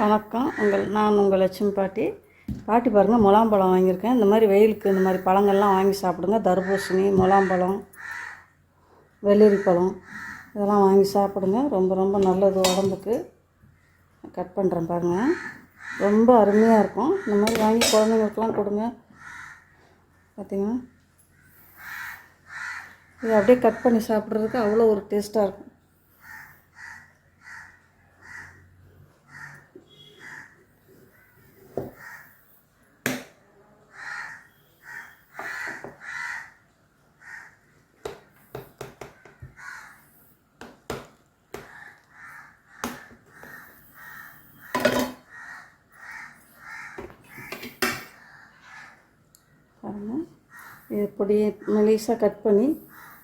வணக்கம் உங்கள் நான் உங்கள் லட்சுமி பாட்டி. பாட்டி பாருங்கள் முலாம்பழம் வாங்கியிருக்கேன். இந்த மாதிரி வெயிலுக்கு இந்த மாதிரி பழங்கள்லாம் வாங்கி சாப்பிடுங்க. தர்பூசணி முலாம்பழம் வெள்ளரி பழம் இதெல்லாம் வாங்கி சாப்பிடுங்க. ரொம்ப ரொம்ப நல்லது உடம்புக்கு. கட் பண்ணுறேன் பாருங்கள் ரொம்ப அருமையாக இருக்கும். இந்த மாதிரி வாங்கி குழந்தைங்களுக்குலாம் கொடுங்க. பார்த்திங்கன்னா இது அப்படியே கட் பண்ணி சாப்பிட்றதுக்கு அவ்வளோ ஒரு டேஸ்ட்டாக இருக்கும். பாருங்கள் இது மெலிசாக கட் பண்ணி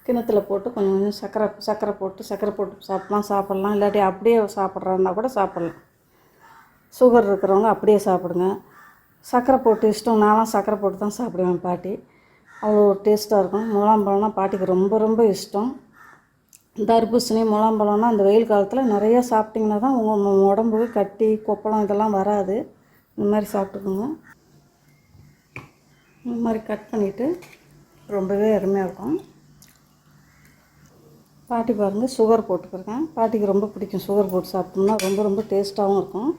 கிணத்துல போட்டு கொஞ்சம் கொஞ்சம் சர்க்கரை சர்க்கரை போட்டு சர்க்கரை போட்டு சாப்பிட்லாம் சாப்பிட்லாம். இல்லாட்டி அப்படியே சாப்பிட்றதா கூட சாப்பிட்லாம். சுகர் இருக்கிறவங்க அப்படியே சாப்பிடுங்க. சர்க்கரை போட்டு இஷ்டம் நான்லாம் சர்க்கரை போட்டு தான் சாப்பிடுவேன் பாட்டி. அவ்வளோ டேஸ்ட்டாக இருக்கும். முலாம்பழம்னா பாட்டிக்கு ரொம்ப ரொம்ப இஷ்டம். தர்பூசணி முலாம்பழம்னா அந்த வெயில் காலத்தில் நிறையா சாப்பிட்டிங்கன்னா தான் உங்கள் உடம்புக்கு கட்டி கொப்பளம் இதெல்லாம் வராது. இந்த மாதிரி சாப்பிட்டுக்கோங்க. இந்த மாதிரி கட் பண்ணிவிட்டு ரொம்பவே அருமையாக இருக்கும். பாட்டி பாருங்கள் சுகர் போட்டுக்கிறேன் பாட்டிக்கு ரொம்ப பிடிக்கும் சுகர் போட்டு சாப்பிட்டோம்னா ரொம்ப ரொம்ப டேஸ்ட்டாகவும் இருக்கும்.